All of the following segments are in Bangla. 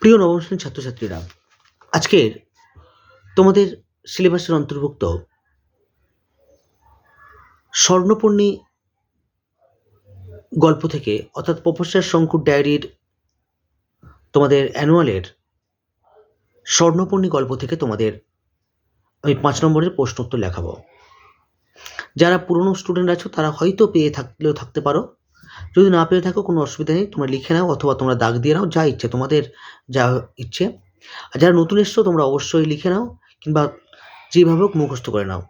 প্রিয় নবম শ্রেণির ছাত্রছাত্রীরা, আজকের তোমাদের সিলেবাসের অন্তর্ভুক্ত স্বর্ণপূর্ণি গল্প থেকে, অর্থাৎ প্রফেসর শঙ্কুর ডায়েরির তোমাদের অ্যানুয়ালের স্বর্ণপূর্ণি গল্প থেকে তোমাদের আমি পাঁচ নম্বরের প্রশ্ন উত্তর লেখাবো। যারা পুরনো স্টুডেন্ট আছো, তারা হয়তো পেয়ে থাকলেও থাকতে পারো। যদি না পেয়ে থাকো, কোনো অসুবিধা নেই। তোমরা লিখে নাও অথবা তোমরা দাগ দিয়ে নাও, যা ইচ্ছে তোমাদের যা ইচ্ছে। আর যারা নতুন এসছো, তোমরা অবশ্যই লিখে নাও কিংবা যেভাবে হোক মুখস্থ করে নাও।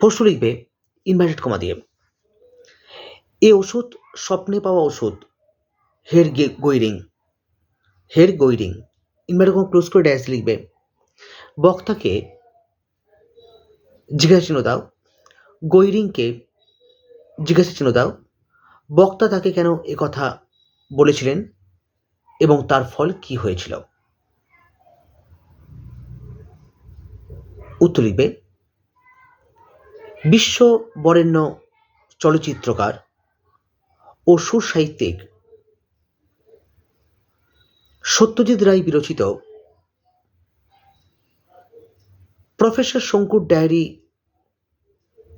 প্রশ্ন লিখবে ইনভার্টেড কমা দিয়ে। এ ওষুধ স্বপ্নে পাওয়া ওষুধ, হের গৈরিং। হের গৈরিং। ইনভার্টেড কমা ক্লোজ করে ড্যাশ লিখবে। বক্তাকে জিজ্ঞাসা চিহ্ন দাও। গৈরিংকে জিজ্ঞাসা চিহ্ন দাও। বক্তা তাকে কেন কথা বলেছিলেন এবং তার ফল কি হয়েছিল? উত্তর লিখবে, বিশ্ব বরেণ্য চলচ্চিত্রকার ও সুসাহিত্যিক সত্যজিৎ রায় বিরচিত প্রফেসর শঙ্কুর ডায়েরি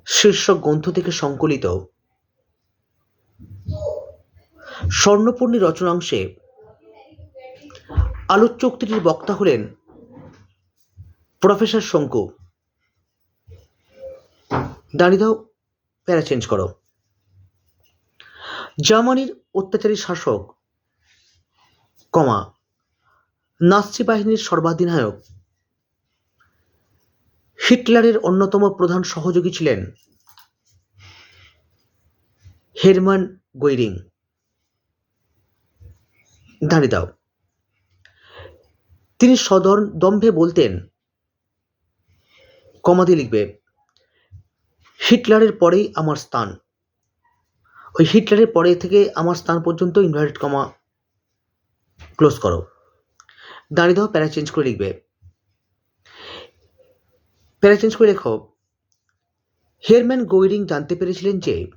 শীর্ষক গ্রন্থ থেকে সংকলিত স্বর্ণপূর্ণি রচনাংশে আলোচ্য উক্তিটির বক্তা হলেন প্রফেসর শঙ্কু। দাঁড়িয়ে দাও, প্যারা চেঞ্জ করো। জার্মানির অত্যাচারী শাসক, কমা, নাৎসি বাহিনীর সর্বাধিনায়ক, হিটলারের অন্যতম প্রধান সহযোগী ছিলেন হেরমান গৈরিং। দাঁড়িয়ে দাও। তিনি সদর দম্ভে বলতেন কমাদি লিখবে, হিটলারের পরেই আমার স্থান। ওই হিটলারের পরে থেকে আমার স্থান পর্যন্ত ইনভার্টেড কমা, ক্লোজ করো। দাঁড়িয়ে দাও, প্যারা চেঞ্জ করে লিখবে। প্যারা চেঞ্জ করে লেখো, হেয়ারম্যান গোয়রিং জানতে পেরেছিলেন যে,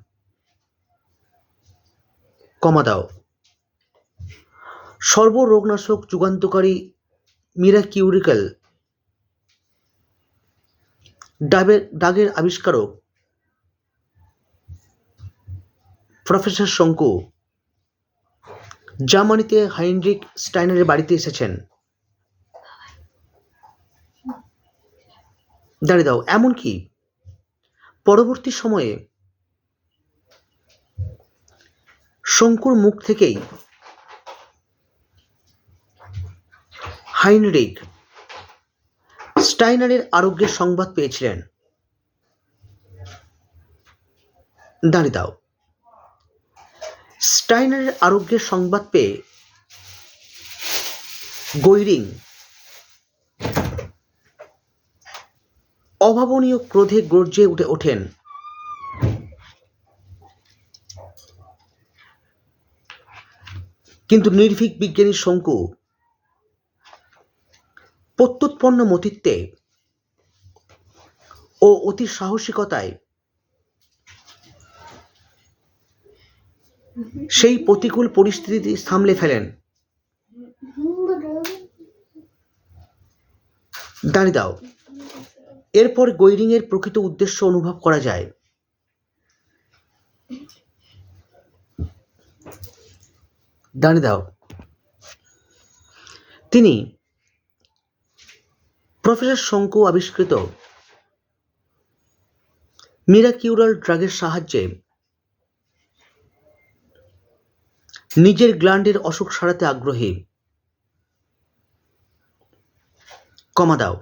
কমা দাও। সর্বরোগনাশক যুগান্তকারী মিরা কিউরিক্যাল ডাবের ডাগের আবিষ্কারক প্রফেসর শঙ্কু জার্মানিতে হাইনরিক স্টাইনারের বাড়িতে এসেছেন। দাঁড়িয়ে দাও এমনকি পরবর্তী সময়ে শঙ্কুর মুখ থেকেই হাইনরিক স্টাইনারের আরোগ্যের সংবাদ পেয়েছিলেন। দাঁড়িয়ে দাও। স্টাইনারের আরোগ্যের সংবাদ পেয়ে গৈরিং অভাবনীয় ক্রোধে গর্জে উঠে ওঠেন। কিন্তু নির্ভীক বিজ্ঞানী শঙ্কু প্রত্যুৎপন্ন মতিত্বে ও অতি সাহসিকতায় সেই প্রতিকূল পরিস্থিতি সামলে ফেলেন। দাঁড়িয়ে দাও। এরপর গৈরিংয়ের প্রকৃত উদ্দেশ্য অনুভব করা যায়। দাঁড়িয়ে দাও। তিনি প্রফেসর শঙ্কু আবিষ্কৃত মিরাকিউরাল ড্রাগের সাহায্যে নিজের গ্ল্যান্ডের অসুখ সারাতে আগ্রহী। কমা দাও।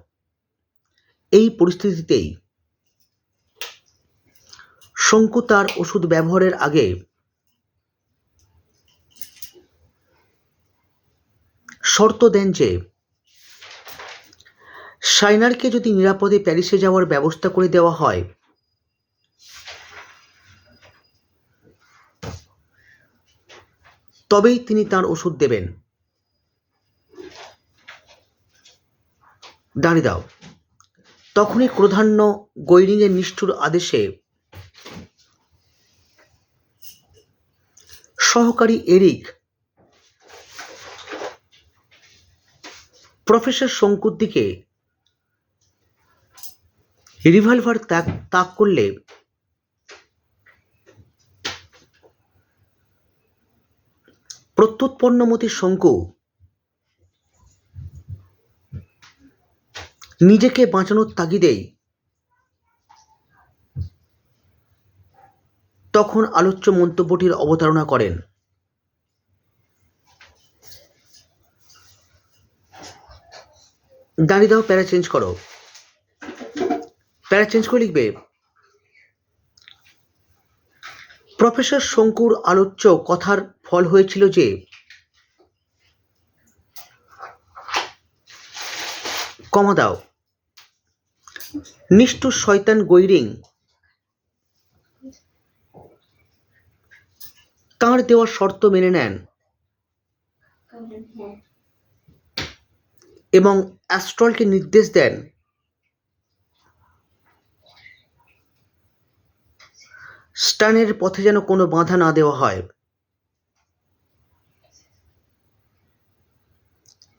এই পরিস্থিতিতেই শঙ্কু তার ওষুধ ব্যবহারের আগে শর্ত দেন যে সাইনারকে যদি নিরাপদে প্যারিসে যাওয়ার ব্যবস্থা করে দেওয়া হয়। তবেই তিনি তার ওষুধ দেবেন। দাঁড়িয়ে দাও। তখনই ক্রধান্য গৈরিংয়ের নিষ্ঠুর আদেশে সহকারী এরিক প্রফেসর শঙ্কুর দিকে রিভলভার তাক তাক করলে প্রত্যুৎপন্নমতি শঙ্কু নিজেকে বাঁচানোর তাগিদেই তখন আলোচ্য মন্তব্যটির অবতারণা করেন। দাঁড়িয়ে দাও, প্যারা চেঞ্জ করো। প্যারা চেঞ্জ করে লিখবে। প্রফেসর শঙ্কুর আলোচ্য কথার ফল হয়েছিল যে, কমা দাও। নিষ্ঠুর শয়তান গৈরিং তাঁর দেওয়া শর্ত মেনে নেন এবং অ্যাস্ট্রলকে নির্দেশ দেন। স্টানের পথে যেন কোনো বাধা না দেওয়া হয়।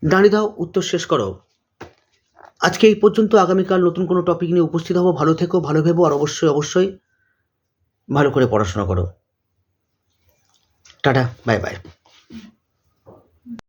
দাঁড়িয়ে দাও, উত্তর শেষ করো। আজকে এই পর্যন্ত আগামীকাল নতুন কোনো টপিক নিয়ে উপস্থিত হব। ভালো থেকো, ভালো ভেবো, আর অবশ্যই অবশ্যই ভালো করে পড়াশোনা করো। Tata bye bye